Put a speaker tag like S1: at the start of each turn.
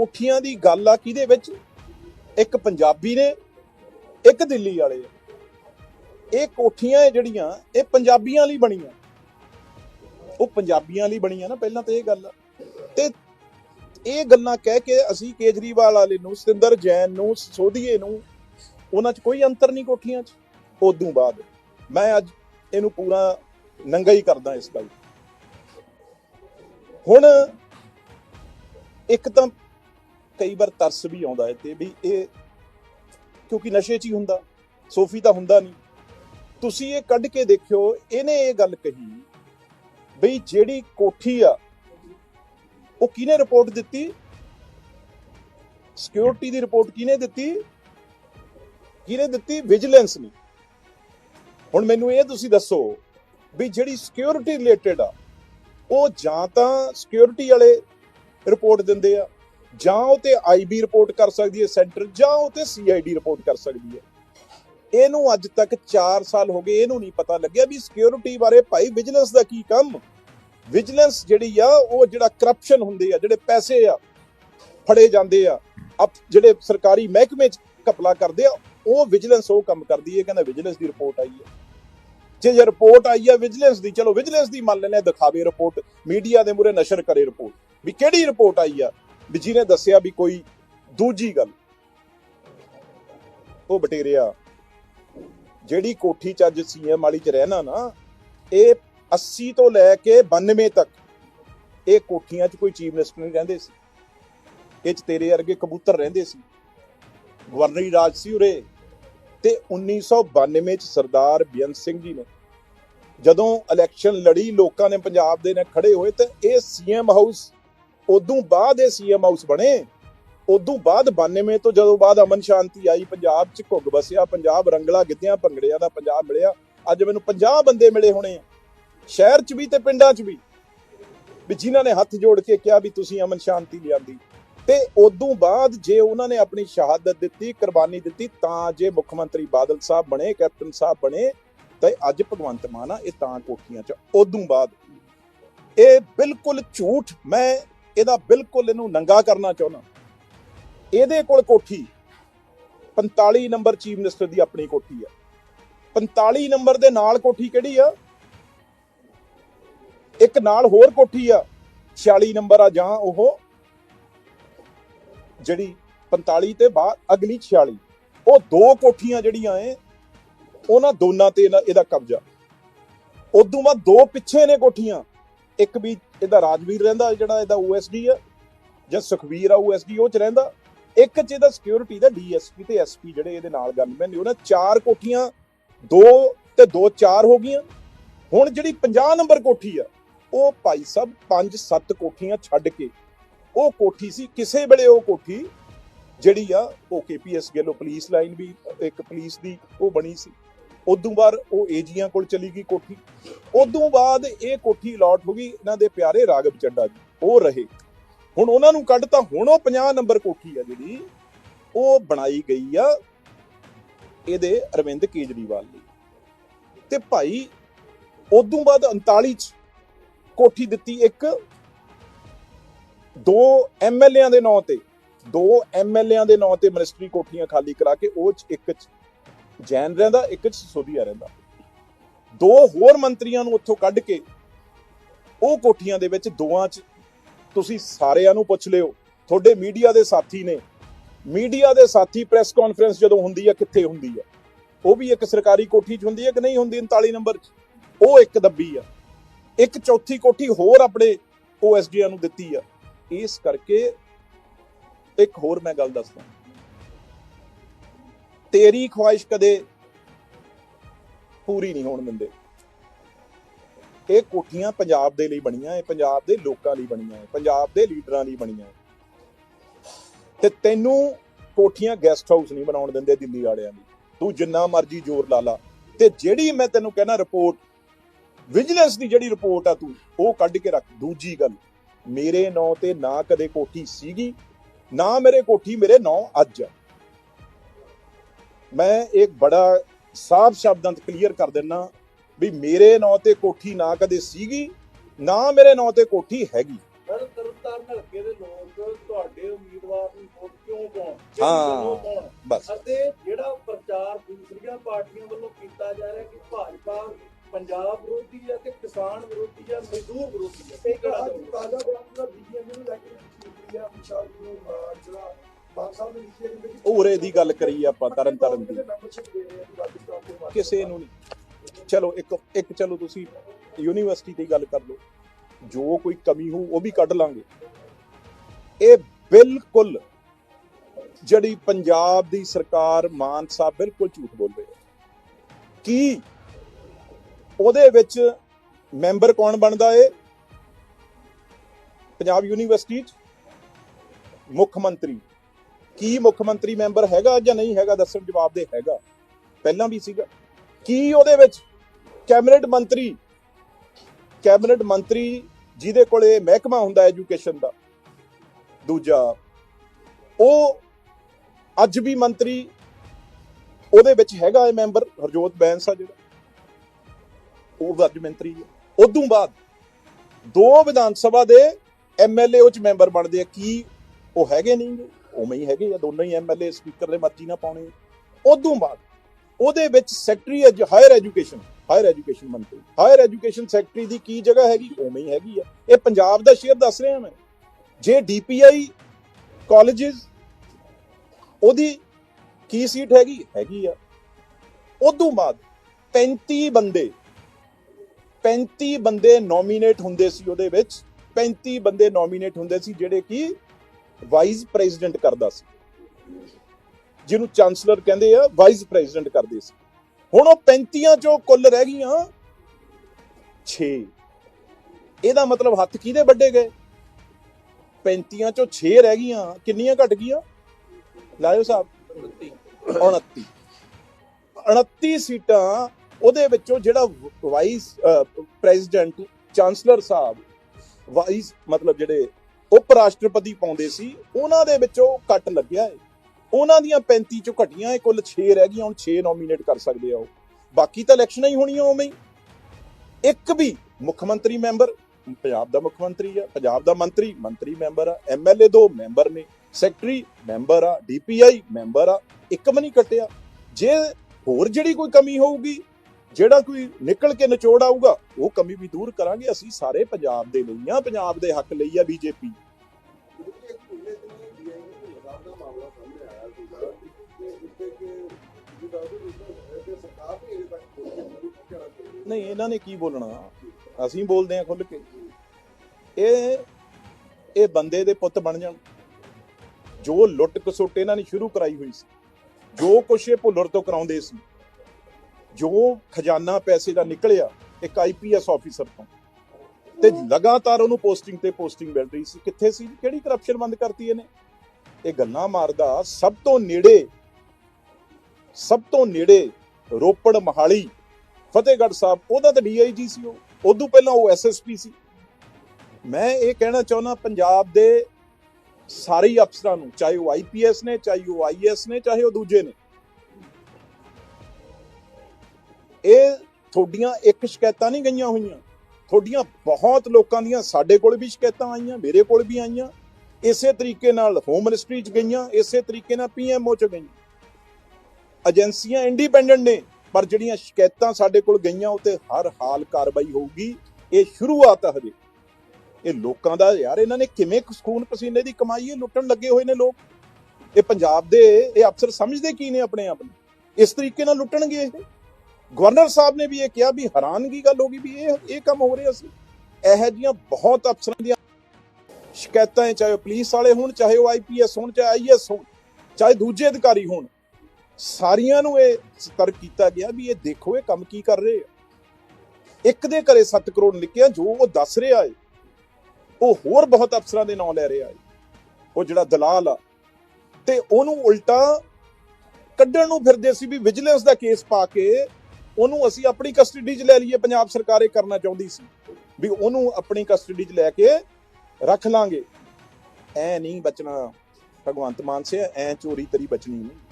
S1: ਕੋਠੀਆਂ ਦੀ ਗੱਲ ਆ ਕਿਹਦੇ ਵਿੱਚ? ਇੱਕ ਪੰਜਾਬੀ ਨੇ, ਇੱਕ ਦਿੱਲੀ ਵਾਲੇ ਇਹ ਕੋਠੀਆਂ ਜਿਹੜੀਆਂ, ਇਹ ਪੰਜਾਬੀਆਂ ਲਈ ਬਣੀਆਂ। ਉਹ ਪੰਜਾਬੀਆਂ ਲਈ ਬਣੀਆਂ ਨਾ, ਪਹਿਲਾਂ ਤਾਂ ਇਹ ਗੱਲ ਆ। ਤੇ ਇਹ ਗੱਲਾਂ ਕਹਿ ਕੇ ਅਸੀਂ ਕੇਜਰੀਵਾਲ ਵਾਲੇ ਨੂੰ, ਸਤਿੰਦਰ ਜੈਨ ਨੂੰ, ਸੋਧੀਏ ਨੂੰ, ਉਹਨਾਂ 'ਚ ਕੋਈ ਅੰਤਰ ਨਹੀਂ ਕੋਠੀਆਂ 'ਚ। ਉਦੋਂ ਬਾਅਦ ਮੈਂ ਅੱਜ ਇਹਨੂੰ ਪੂਰਾ ਨੰਗਾ ਹੀ ਕਰਦਾ ਇਸ ਗੱਲ ਹੁਣ ਇੱਕ ਤਾਂ ਕਈ ਵਾਰ ਤਰਸ ਵੀ ਆਉਂਦਾ ਹੈ ਤੇ ਵੀ ਇਹ ਕਿਉਂਕਿ ਨਸ਼ੇ 'ਚ ਹੀ ਹੁੰਦਾ, ਸੋਫੀ ਤਾਂ ਹੁੰਦਾ ਨਹੀਂ। ਤੁਸੀਂ ਇਹ ਕੱਢ ਕੇ ਦੇਖਿਓ, ਇਹਨੇ ਇਹ ਗੱਲ ਕਹੀ ਬਈ ਜਿਹੜੀ ਕੋਠੀ ਆ, ਉਹ ਕਿਹਨੇ ਰਿਪੋਰਟ ਦਿੱਤੀ? ਸਿਕਿਉਰਿਟੀ ਦੀ ਰਿਪੋਰਟ ਕਿਹਨੇ ਦਿੱਤੀ? ਕਿਹਨੇ ਦਿੱਤੀ? ਵਿਜੀਲੈਂਸ ਨੇ। ਹੁਣ ਮੈਨੂੰ ਇਹ ਤੁਸੀਂ ਦੱਸੋ ਵੀ ਜਿਹੜੀ ਸਿਕਿਉਰਿਟੀ ਰਿਲੇਟਡ ਆ, ਉਹ ਜਾਂ ਤਾਂ ਸਿਕਿਉਰਿਟੀ ਵਾਲੇ ਰਿਪੋਰਟ ਦਿੰਦੇ ਆ ਜਾਂ ਉਹ ਤੇ ਆਈਬੀ ਰਿਪੋਰਟ ਕਰ ਸਕਦੀ ਹੈ ਸੈਂਟਰ ਜਾਂ ਉਹ ਤੇ ਸੀਆਈਡੀ ਰਿਪੋਰਟ ਕਰ ਸਕਦੀ ਹੈ। ਇਹਨੂੰ ਅੱਜ ਤੱਕ 4 ਸਾਲ ਹੋ ਗਏ, ਇਹਨੂੰ ਨਹੀਂ ਪਤਾ ਲੱਗਿਆ ਵੀ ਸਿਕਿਉਰਿਟੀ ਬਾਰੇ ਭਾਈ ਵਿਜੀਲੈਂਸ ਦਾ ਕੀ ਕੰਮ। ਵਿਜੀਲੈਂਸ ਜਿਹੜੀ ਆ, ਉਹ ਜਿਹੜਾ ਕਰਪਸ਼ਨ ਹੁੰਦੇ ਆ, ਜਿਹੜੇ ਪੈਸੇ ਆ, ਫੜੇ ਜਾਂਦੇ ਆ, ਅਪ ਜਿਹੜੇ ਸਰਕਾਰੀ ਮਹਿਕਮੇ ਚ ਕਪਲਾ ਕਰਦੇ ਆ, ਉਹ ਵਿਜੀਲੈਂਸ ਉਹ ਕੰਮ ਕਰਦੀ ਹੈ ਕਹਿੰਦਾ ਵਿਜੀਲੈਂਸ ਦੀ ਰਿਪੋਰਟ ਆਈ ਹੈ। ਜੇ ਜੇ ਰਿਪੋਰਟ ਆਈ ਹੈ ਵਿਜੀਲੈਂਸ ਦੀ, ਚਲੋ ਵਿਜੀਲੈਂਸ ਦੀ ਮੰਨ ਲੈਨੇ ਦਿਖਾਵੇ ਰਿਪੋਰਟ ਮੀਡੀਆ ਦੇ ਮੂਰੇ ਨਸ਼ਰ ਕਰੇ ਰਿਪੋਰਟ ਵੀ ਕਿਹੜੀ ਰਿਪੋਰਟ ਆਈ ਆ? ਵੀ ਜਿਹਨੇ ਦੱਸਿਆ ਵੀ ਕੋਈ ਦੂਜੀ ਗੱਲ, ਉਹ ਬਟੇਰਿਆ ਜਿਹੜੀ ਕੋਠੀ ਚ ਅੱਜ ਸੀਐਮ ਵਾਲੀ ਚ ਰਹਿਣਾ ਨਾ, ਇਹ 80 ਤੋਂ ਲੈ ਕੇ 92 ਤੱਕ ਇਹ ਕੋਠੀਆਂ 'ਚ ਕੋਈ ਚੀਫ ਮਿਨਿਸਟਰ ਨਹੀਂ ਰਹਿੰਦੇ ਸੀ। ਇਹ 'ਚ ਤੇਰੇ ਵਰਗੇ ਕਬੂਤਰ ਰਹਿੰਦੇ ਸੀ। ਗਵਰਨਰੀ ਰਾਜ ਸੀ ਉਰੇ। ਤੇ 1992 ਚ ਸਰਦਾਰ ਬੇਅੰਤ ਸਿੰਘ ਜੀ ਨੇ ਜਦੋਂ ਇਲੈਕਸ਼ਨ ਲੜੀ, ਲੋਕਾਂ ਨੇ ਪੰਜਾਬ ਦੇ ਨਾਲ ਖੜੇ ਹੋਏ ਤੇ ਇਹ ਸੀਐਮ ਹਾਊਸ ਉਦੋਂ ਬਾਅਦ ਇਹ ਸੀਐਮ ਹਾਊਸ ਬਣੇ, ਉਦੋਂ ਬਾਅਦ 92 ਤੋਂ ਜਦੋਂ ਬਾਅਦ ਅਮਨ ਸ਼ਾਂਤੀ ਆਈ, ਪੰਜਾਬ ਚ ਘੁੱਗ ਵਸਿਆ, ਪੰਜਾਬ ਰੰਗਲਾ ਗਿੱਧਿਆਂ, ਭੰਗੜਿਆਂ ਦਾ ਪੰਜਾਬ ਮਿਲਿਆ। ਅੱਜ ਮੈਨੂੰ 50 ਬੰਦੇ ਮਿਲੇ ਹੋਣੇ ਆ, ਸ਼ਹਿਰ ਚ ਵੀ ਤੇ ਪਿੰਡਾਂ ਚ ਵੀ। ਵੀ ਜਿਨ੍ਹਾਂ ਨੇ ਹੱਥ ਜੋੜ ਕੇ ਕਿਹਾ ਵੀ ਤੁਸੀਂ ਅਮਨ ਸ਼ਾਂਤੀ ਲਿਆਂਦੀ ਤੇ ਉਦੋਂ ਬਾਅਦ ਜੇ ਉਹਨਾਂ ਨੇ ਆਪਣੀ ਸ਼ਹਾਦਤ ਦਿੱਤੀ, ਕੁਰਬਾਨੀ ਦਿੱਤੀ, ਤਾਂ ਜੇ ਮੁੱਖ ਮੰਤਰੀ ਬਾਦਲ ਸਾਹਿਬ ਬਣੇ, ਕੈਪਟਨ ਸਾਹਿਬ ਬਣੇ, ਤੇ ਅੱਜ ਭਗਵੰਤ ਮਾਨ ਆ, ਇਹ ਤਾਂ ਕੋਠੀਆਂ 'ਚ ਉਦੋਂ ਬਾਅਦ ਇਹ ਬਿਲਕੁਲ ਝੂਠ, ਮੈਂ ਇਹਦਾ ਬਿਲਕੁਲ ਇਹਨੂੰ ਨੰਗਾ ਕਰਨਾ ਚਾਹੁੰਦਾ। ਇਹਦੇ ਕੋਲ ਕੋਠੀ 45 ਨੰਬਰ ਚੀਫ ਮਿਨਿਸਟਰ ਦੀ ਆਪਣੀ ਕੋਠੀ ਆ। 45 ਨੰਬਰ ਦੇ ਨਾਲ ਕੋਠੀ ਕਿਹੜੀ ਆ? ਇੱਕ ਨਾਲ ਹੋਰ ਕੋਠੀ ਆ 46 ਨੰਬਰ ਆ ਜਾਂ ਉਹ ਜਿਹੜੀ 45 ਤੇ ਬਾਅਦ ਅਗਲੀ 46 ਉਹ ਦੋ ਕੋਠੀਆਂ ਜਿਹੜੀਆਂ ਏ ਉਹਨਾਂ ਦੋਨਾਂ ਤੇ ਇਹਦਾ ਇਹਦਾ ਕਬਜ਼ਾ। ਉਦੋਂ ਬਾਅਦ ਦੋ ਪਿੱਛੇ ਨੇ ਕੋਠੀਆਂ। ਇੱਕ ਵੀ ਇਹਦਾ ਰਾਜਵੀਰ ਰਹਿੰਦਾ, ਜਿਹੜਾ ਇਹਦਾ ਓਐਸਡੀ ਆ, ਜਾਂ ਸੁਖਵੀਰ ਆ ਓਐਸਡੀ ਉਹ ਚ ਰਹਿੰਦਾ। ਇੱਕ ਚ ਇਹਦਾ ਸਿਕਿਉਰਿਟੀ ਦਾ ਡੀਐਸਪੀ ਤੇ ਐਸਪੀ ਜਿਹੜੇ ਇਹਦੇ ਨਾਲ ਗਨਮੈਨ ਨੇ, ਉਹਨਾਂ ਚਾਰ ਕੋਠੀਆਂ, ਦੋ ਤੇ ਦੋ ਚਾਰ ਹੋ ਗਈਆਂ। ਹੁਣ ਜਿਹੜੀ 50 ਨੰਬਰ ਕੋਠੀ ਆ, ਉਹ ਭਾਈ ਸਾਹਿਬ 5-7 ਕੋਠੀਆਂ ਛੱਡ ਕੇ, ਉਹ ਕੋਠੀ ਸੀ ਕਿਸੇ ਵੇਲੇ ਉਹ ਕੋਠੀ ਜਿਹੜੀ ਆ, ਉਹ ਕੇਪੀਐਸ ਗਿੱਲੋ ਪੁਲਿਸ ਲਾਈਨ ਵੀ, ਇੱਕ ਪੁਲਿਸ ਦੀ ਉਹ ਬਣੀ ਸੀ। ਉਦੋਂ ਬਾਅਦ ਉਹ ਏਜੀਆਂ ਕੋਲ ਚਲੀ ਗਈ ਕੋਠੀ। ਉਦੋਂ ਬਾਅਦ ਇਹ ਕੋਠੀ ਅਲਾਟ ਹੋ ਗਈ ਇਹਨਾਂ ਦੇ ਪਿਆਰੇ ਰਾਗਵ ਚੱਡਾ ਜੀ। ਉਹ ਰਹੇ। ਹੁਣ ਉਹਨਾਂ ਨੂੰ ਕੱਢ ਤਾਂ ਹੁਣ ਉਹ 50 ਨੰਬਰ ਕੋਠੀ ਆ ਜਿਹੜੀ, ਉਹ ਬਣਾਈ ਗਈ ਆ ਇਹਦੇ ਅਰਵਿੰਦ ਕੇਜਰੀਵਾਲ ਲਈ। ਤੇ ਭਾਈ ਉਦੋਂ ਬਾਅਦ 39 ਚ ਕੋਠੀ ਦਿੱਤੀ ਇੱਕ, ਦੋ ਐਮਐਲਏਆਂ ਦੇ ਨਾਂ ਤੇ, ਦੋ ਐਮਐਲਏਆਂ ਦੇ ਨਾਂ ਤੇ ਮਿਨਿਸਟਰੀ ਕੋਠੀਆਂ ਖਾਲੀ ਕਰਾ ਕੇ ਉਹ ਚ ਇੱਕ ਚ ਜੈਨ ਰਹਿੰਦਾ, ਇੱਕ ਚ ਸੋਧੀਆ ਰਹਿੰਦਾ। ਦੋ ਹੋਰ ਮੰਤਰੀਆਂ ਨੂੰ ਉੱਥੋਂ ਕੱਢ ਕੇ, ਉਹ ਕੋਠੀਆਂ ਦੇ ਵਿੱਚ ਦੋਆਂ ਚ, ਤੁਸੀਂ ਸਾਰਿਆਂ ਨੂੰ ਪੁੱਛ ਲਿਓ। ਤੁਹਾਡੇ ਮੀਡੀਆ ਦੇ ਸਾਥੀ ਨੇ। ਮੀਡੀਆ ਦੇ ਸਾਥੀ ਪ੍ਰੈਸ ਕਾਨਫਰੰਸ ਜਦੋਂ ਹੁੰਦੀ ਆ, ਕਿੱਥੇ ਹੁੰਦੀ ਆ? ਉਹ ਵੀ ਇੱਕ ਸਰਕਾਰੀ ਕੋਠੀ 'ਚ ਹੁੰਦੀ ਹੈ ਕਿ ਨਹੀਂ ਹੁੰਦੀ 39 ਨੰਬਰ 'ਚ? ਉਹ ਇੱਕ ਦੱਬੀ ਆ। ਇੱਕ ਚੌਥੀ ਕੋਠੀ ਹੋਰ ਆਪਣੇ ਓਐਸਡੀਆਂ ਨੂੰ ਦਿੱਤੀ ਆ। ਇਸ ਕਰਕੇ ਇੱਕ ਹੋਰ ਮੈਂ ਗੱਲ ਦੱਸਦਾ। ਤੇਰੀ ਖੁਆਇਸ਼ ਕਦੇ ਪੂਰੀ ਨਹੀਂ ਹੋਣ ਦਿੰਦੇ। ਇਹ ਕੋਠੀਆਂ ਪੰਜਾਬ ਦੇ ਲਈ ਬਣੀਆਂ, ਇਹ ਪੰਜਾਬ ਦੇ ਲੋਕਾਂ ਲਈ ਬਣੀਆਂ, ਇਹ ਪੰਜਾਬ ਦੇ ਲੀਡਰਾਂ ਲਈ ਬਣੀਆਂ। ਇਹ। ਤੇ ਤੈਨੂੰ ਕੋਠੀਆਂ ਗੈਸਟ ਹਾਊਸ ਨਹੀਂ ਬਣਾਉਣ ਦਿੰਦੇ ਦਿੱਲੀ ਵਾਲਿਆਂ ਦੀ। ਤੂੰ ਜਿੰਨਾ ਮਰਜ਼ੀ ਜ਼ੋਰ ਲਾ ਲਾ। ਤੇ ਜਿਹੜੀ ਮੈਂ ਤੈਨੂੰ ਕਹਿਣਾ ਰਿਪੋਰਟ ਵਿਜੀਲੈਂਸ ਦੀ ਜਿਹੜੀ ਰਿਪੋਰਟ ਆ ਤੂੰ, ਉਹ ਕੱਢ ਕੇ ਰੱਖ। ਦੂਜੀ ਗੱਲ, ਮੇਰੇ ਨਾਂ ਤੇ ਨਾ ਕਦੇ ਕੋਠੀ ਸੀਗੀ, ਨਾ ਮੇਰੇ ਕੋਠੀ ਮੇਰੇ ਨਾਂ ਅੱਜ ਆ। ਮੈਂ ਇੱਕ ਬੜਾ ਸਾਫ਼ ਸ਼ਬਦਾਂ 'ਚ ਕਲੀਅਰ ਕਰ ਦਿੰਨਾ ਵੀ ਮੇਰੇ ਨਾਂ ਤੇ ਕੋਠੀ ਨਾ ਕਦੇ ਸੀਗੀ ਨਾ ਮੇਰੇ ਨਾਂ ਤੇ ਕੋਠੀ ਹੈਗੀ।
S2: ਸਰ ਤਰਨਤਾਰਨ ਹਲਕੇ ਦੇ ਲੋਕ ਤੁਹਾਡੇ ਉਮੀਦਵਾਰ
S1: ਹਾਂ ਬਸ।
S2: ਅਤੇ ਜਿਹੜਾ ਪ੍ਰਚਾਰ ਦੂਸਰੀਆਂ ਪਾਰਟੀਆਂ ਵੱਲੋਂ ਕੀਤਾ ਜਾ ਰਿਹਾ ਕਿ ਭਾਜਪਾ ਪੰਜਾਬ ਵਿਰੋਧੀ ਹੈ ਤੇ ਕਿਸਾਨ ਵਿਰੋਧੀ ਹੈ ਮਜ਼ਦੂਰ ਵਿਰੋਧੀ ਹੈ ਇਹ ਕਿਹੜਾ
S3: ਤਾਜ਼ਾ ਬਿਆਨ ਦਾ ਬੀਜੇਪੀ ਨੂੰ ਲੈ ਕੇ ਕੀਤੀ ਹੈ ਵਿਸ਼ਾਲ ਨੂੰ ਅਹ, ਜਿਹੜਾ ਬਾਗ ਸਾਹਿਬ ਨੇ ਲਿਖੀ ਹੈ ਕਿ
S1: ਉਹ ਉਰੇ ਦੀ ਗੱਲ ਕਰੀ ਆਪਾਂ, ਤਰਨ ਤਾਰਨ ਦੀ। ਕਿਸੇ ਨੂੰ ਨਹੀਂ। ਚਲੋ, ਇੱਕ ਇੱਕ ਚਲੋ ਤੁਸੀਂ ਯੂਨੀਵਰਸਿਟੀ ਦੀ ਗੱਲ ਕਰ ਲਓ। ਜੋ ਕੋਈ ਕਮੀ ਹੋ ਉਹ ਵੀ ਕੱਢ ਲਾਂਗੇ। ਇਹ ਬਿਲਕੁਲ ਜਿਹੜੀ ਪੰਜਾਬ ਦੀ ਸਰਕਾਰ ਮਾਨ ਸਾਹਿਬ ਬਿਲਕੁਲ ਝੂਠ ਬੋਲ ਰਹੇ ਕੀ ਉਹਦੇ ਵਿੱਚ ਮੈਂਬਰ ਕੌਣ ਬਣਦਾ ਏ? ਪੰਜਾਬ ਯੂਨੀਵਰਸਿਟੀ ਚ ਮੁੱਖ ਮੰਤਰੀ। ਕੀ ਮੁੱਖ ਮੰਤਰੀ ਮੈਂਬਰ ਹੈਗਾ ਜਾਂ ਨਹੀਂ ਹੈਗਾ, ਦੱਸਣ ਜਵਾਬ ਦੇ ਹੈਗਾ। ਪਹਿਲਾਂ ਵੀ ਸੀਗਾ। ਕੀ ਉਹਦੇ ਵਿੱਚ ਕੈਬਨਿਟ ਮੰਤਰੀ ਕੈਬਨਿਟ ਮੰਤਰੀ ਜਿਹਦੇ ਕੋਲੇ ਮਹਿਕਮਾ ਹੁੰਦਾ ਐਜੂਕੇਸ਼ਨ ਦਾ, ਦੂਜਾ ਉਹ ਅੱਜ ਵੀ ਮੰਤਰੀ ਉਹਦੇ ਵਿੱਚ ਹੈਗਾ ਹੈ ਮੈਂਬਰ, ਹਰਜੋਤ ਬੈਂਸ ਆ ਜਿਹੜਾ। ਉਹ ਅੱਜ ਮੰਤਰੀ ਹੈ ਉਦੋਂ ਬਾਅਦ ਦੋ ਵਿਧਾਨ ਸਭਾ ਦੇ ਐਮਐਲਏ ਉਹ ਚ ਮੈਂਬਰ ਬਣਦੇ ਆ। ਕੀ ਉਹ ਹੈਗੇ ਨਹੀਂ ਉਵੇਂ ਹੀ ਹੈਗੇ ਆ, ਦੋਨੋਂ ਹੀ ਐਮਐਲਏ ਸਪੀਕਰ ਦੇ ਮਰਜ਼ੀ ਨਾਲ ਪਾਉਣੇ ਉਦੋਂ ਬਾਅਦ ਉਹਦੇ ਵਿੱਚ secretary higher education higher education ਮੰਤਰੀ ਹਾਇਰ ਐਜੂਕੇਸ਼ਨ ਸੈਕਟਰੀ ਦੀ ਕੀ ਜਗ੍ਹਾ ਹੈਗੀ? ਉਵੇਂ ਹੀ ਹੈਗੀ ਆ। ਇਹ ਪੰਜਾਬ ਦਾ ਸ਼ੇਅਰ ਦੱਸ ਰਿਹਾ ਮੈਂ। ਜੇ ਡੀਪੀਆਈ ਕਾਲਜਸ ਉਹਦੀ ਕੀ ਸੀਟ ਹੈਗੀ? ਹੈਗੀ ਆ। ਉਦੋਂ ਬਾਅਦ 35 ਬੰਦੇ 35 ਬੰਦੇ ਨੋਮੀਨੇਟ ਹੁੰਦੇ ਸੀ ਉਹਦੇ ਵਿੱਚ। 35 ਬੰਦੇ ਨੋਮੀਨੇਟ ਹੁੰਦੇ ਸੀ ਜਿਹੜੇ ਕਿ ਵਾਈਸ ਪ੍ਰੈਜ਼ੀਡੈਂਟ ਕਰਦਾ ਸੀ। ਜਿਹਨੂੰ ਚਾਂਸਲਰ ਕਹਿੰਦੇ ਆ ਵਾਈਸ ਪ੍ਰੈਜ਼ੀਡੈਂਟ ਕਰਦੇ ਸੀ। ਹੁਣ ਉਹ 35ਾਂ ਚੋਂ ਕੁੱਲ ਰਹਿ ਗਈਆਂ 6 ਇਹਦਾ ਮਤਲਬ ਹੱਥ ਕਿਹਦੇ ਵੱਡੇ ਗਏ? 35ਾਂ ਚੋਂ 6 ਰਹਿ ਗਈਆਂ। ਕਿੰਨੀਆਂ ਘਟ ਗਈਆਂ? ਲਾਇਓ ਸਾਹਿਬ। 29 29 ਸੀਟਾਂ ਉਹਦੇ ਵਿੱਚੋਂ ਜਿਹੜਾ vice president chancellor Sahib vice ਮਤਲਬ ਜਿਹੜੇ ਉਪ ਰਾਸ਼ਟਰਪਤੀ ਪਾਉਂਦੇ ਸੀ, ਉਹਨਾਂ ਦੇ ਵਿੱਚੋਂ ਕੱਟ ਲੱਗਿਆ ਹੈ ਉਹਨਾਂ ਦੀਆਂ 35 ਚੋਂ ਘਟੀਆਂ ਇਹ ਕੁੱਲ 6 ਰਹਿ ਗਈਆਂ, ਹੁਣ 6 ਨੋਮੀਨੇਟ ਕਰ ਸਕਦੇ ਆ ਉਹ। ਬਾਕੀ ਤਾਂ ਇਲੈਕਸ਼ਨਾਂ ਹੀ ਹੋਣੀਆਂ ਉਵੇਂ ਹੀ। ਇੱਕ ਵੀ ਮੁੱਖ ਮੰਤਰੀ ਮੈਂਬਰ ਪੰਜਾਬ ਦਾ ਮੁੱਖ ਮੰਤਰੀ ਆ, ਪੰਜਾਬ ਦਾ ਮੰਤਰੀ ਮੰਤਰੀ ਮੈਂਬਰ ਆ ਐਮਐਲਏ ਦੋ ਮੈਂਬਰ ਨੇ ਸੈਕਟਰੀ ਮੈਂਬਰ ਆ ਡੀਪੀਆਈ ਮੈਂਬਰ ਆ, ਇੱਕ ਵੀ ਨਹੀਂ ਕੱਟਿਆ। ਜੇ ਹੋਰ ਜਿਹੜੀ ਕੋਈ ਕਮੀ ਹੋਊਗੀ ਜਿਹੜਾ ਕੋਈ ਨਿਕਲ ਕੇ ਨਿਚੋੜ ਆਊਗਾ, ਉਹ ਕਮੀ ਵੀ ਦੂਰ ਕਰਾਂਗੇ। ਅਸੀਂ ਸਾਰੇ ਪੰਜਾਬ ਦੇ ਲਈ ਆ ਪੰਜਾਬ ਦੇ ਹੱਕ ਲਈ ਆ ਬੀਜੇਪੀ।
S3: ਨਹੀਂ
S1: ਨਹੀਂ ਇਹਨਾਂ ਨੇ ਕੀ ਬੋਲਣਾ? ਅਸੀਂ ਬੋਲਦੇ ਆ ਖੁੱਲ ਕੇ। ਇਹ ਇਹ ਬੰਦੇ ਦੇ ਪੁੱਤ ਬਣ ਜਾਣ। ਜੋ ਲੁੱਟ ਕਸੁੱਟ ਇਹਨਾਂ ਨੇ ਸ਼ੁਰੂ ਕਰਾਈ ਹੋਈ ਸੀ, ਜੋ ਕੁਛ ਇਹ ਭੁੱਲਰ ਤੋਂ ਕਰਾਉਂਦੇ ਸੀ ਜੋ ਖਜ਼ਾਨਾ ਪੈਸੇ ਦਾ ਨਿਕਲਿਆ, ਇੱਕ ਆਈਪੀਐਸ ਆਫੀਸਰ ਤੋਂ। ਤੇ ਲਗਾਤਾਰ ਉਹਨੂੰ ਪੋਸਟਿੰਗ ਤੇ ਪੋਸਟਿੰਗ ਮਿਲ ਰਹੀ ਸੀ। ਕਿੱਥੇ ਸੀ? ਕਿਹੜੀ ਕਰਪਸ਼ਨ ਬੰਦ ਕਰਤੀ ਇਹਨੇ? ਇਹ ਗੱਲਾਂ ਮਾਰਦਾ ਸਭ ਤੋਂ ਨੇੜੇ, ਸਭ ਤੋਂ ਨੇੜੇ ਰੋਪੜ ਮਹਾਲੀ, ਫਤਿਹਗੜ੍ਹ ਸਾਹਿਬ, ਉਹਦਾ ਤਾਂ ਡੀਆਈਜੀ ਸੀ ਉਹ। ਉਦੋਂ ਪਹਿਲਾਂ ਉਹ ਐਸਐਸਪੀ ਸੀ। ਮੈਂ ਇਹ ਕਹਿਣਾ ਚਾਹੁੰਦਾ, ਪੰਜਾਬ ਦੇ ਸਾਰੇ ਅਫਸਰਾਂ ਨੂੰ, ਚਾਹੇ ਉਹ ਆਈਪੀਐਸ ਨੇ, ਚਾਹੇ ਉਹ ਆਈਐਸ ਨੇ, ਚਾਹੇ ਉਹ ਦੂਜੇ ਨੇ ਤੁਹਾਡੀਆਂ ਇੱਕ ਸ਼ਿਕਾਇਤਾਂ ਨਹੀਂ ਗਈਆਂ ਹੋਈਆਂ। ਤੁਹਾਡੀਆਂ ਬਹੁਤ ਲੋਕਾਂ ਦੀਆਂ ਸਾਡੇ ਕੋਲ ਵੀ ਸ਼ਿਕਾਇਤਾਂ ਆਈਆਂ, ਮੇਰੇ ਕੋਲ ਵੀ ਆਈਆਂ। ਇਸੇ ਤਰੀਕੇ ਨਾਲ ਹੋਮ ਮਿਨਿਸਟਰੀ ਚ ਗਈਆਂ, ਇਸੇ ਤਰੀਕੇ ਨਾਲ ਪੀਐਮਓ ਚ ਗਈਆਂ। ਏਜੰਸੀਆਂ ਇੰਡੀਪੈਂਡੈਂਟ ਨੇ, ਪਰ ਜਿਹੜੀਆਂ ਸ਼ਿਕਾਇਤਾਂ ਸਾਡੇ ਕੋਲ ਗਈਆਂ ਉਤੇ ਹਰ ਹਾਲ ਕਾਰਵਾਈ ਹੋਊਗੀ। ਇਹ ਸ਼ੁਰੂਆਤ ਹੈ ਹਜੇ। ਇਹ ਲੋਕਾਂ ਦਾ ਯਾਰ, ਇਹਨਾਂ ਨੇ ਕਿਵੇਂ ਖੂਨ ਪਸੀਨੇ ਦੀ ਕਮਾਈ ਇਹ ਲੁੱਟਣ ਲੱਗੇ ਹੋਏ ਨੇ ਲੋਕ। ਇਹ ਪੰਜਾਬ ਦੇ, ਇਹ ਅਫਸਰ ਸਮਝਦੇ ਕੀ ਨੇ ਆਪਣੇ ਆਪ ਨੂੰ? ਇਸ ਤਰੀਕੇ ਨਾਲ ਲੁੱਟਣਗੇ ਇਹ? ਗਵਰਨਰ ਸਾਹਿਬ ਨੇ ਵੀ ਇਹ ਕਿਹਾ ਵੀ ਹੈਰਾਨਗੀ ਗੱਲ ਹੋ ਗਈ ਵੀ ਇਹ ਇਹ ਕੰਮ ਹੋ ਰਿਹਾ ਸੀ ਇਹੋ ਜਿਹੀਆਂ ਬਹੁਤ ਅਫਸਰਾਂ ਦੀਆਂ ਸ਼ਿਕਾਇਤਾਂ ਹੈ, ਚਾਹੇ ਉਹ ਪੁਲਿਸ ਵਾਲੇ ਹੋਣ ਚਾਹੇ ਉਹ ਆਈਪੀਐਸ ਹੋਣ ਚਾਹੇ ਆਈਐਸ ਹੋਣ ਚਾਹੇ ਦੂਜੇ ਅਧਿਕਾਰੀ ਹੋਣ। ਸਾਰੀਆਂ ਨੂੰ ਇਹ ਸਤਰਕ ਕੀਤਾ ਗਿਆ ਵੀ ਇਹ ਦੇਖੋ ਇਹ ਕੰਮ ਕੀ ਕਰ ਰਹੇ ਆ। ਇੱਕ ਦੇ ਘਰੇ 7 ਕਰੋੜ ਲਿਖਿਆ ਜੋ ਉਹ ਦੱਸ ਰਿਹਾ ਏ ਉਹ ਹੋਰ ਬਹੁਤ ਅਫਸਰਾਂ ਦੇ ਨਾਂ ਲੈ ਰਿਹਾ ਏ ਉਹ ਜਿਹੜਾ ਦਲਾਲ ਆ ਤੇ ਉਹਨੂੰ ਉਲਟਾ ਕੱਢਣ ਨੂੰ ਫਿਰਦੇ ਸੀ ਵੀ ਵਿਜੀਲੈਂਸ ਦਾ ਕੇਸ ਪਾ ਕੇ ਉਹਨੂੰ ਅਸੀਂ ਆਪਣੀ ਕਸਟਡੀ 'ਚ ਲੈ ਲਈਏ, ਪੰਜਾਬ ਸਰਕਾਰ ਇਹ ਕਰਨਾ ਚਾਹੁੰਦੀ ਸੀ ਵੀ ਉਹਨੂੰ ਆਪਣੀ ਕਸਟਡੀ 'ਚ ਲੈ ਕੇ ਰੱਖ ਲਾਂਗੇ। ਐ ਨਹੀਂ ਬਚਣਾ, ਭਗਵੰਤ ਮਾਨ ਸੇ, ਐ ਚੋਰੀ ਤਰੀ ਬਚਣੀ ਨਹੀਂ।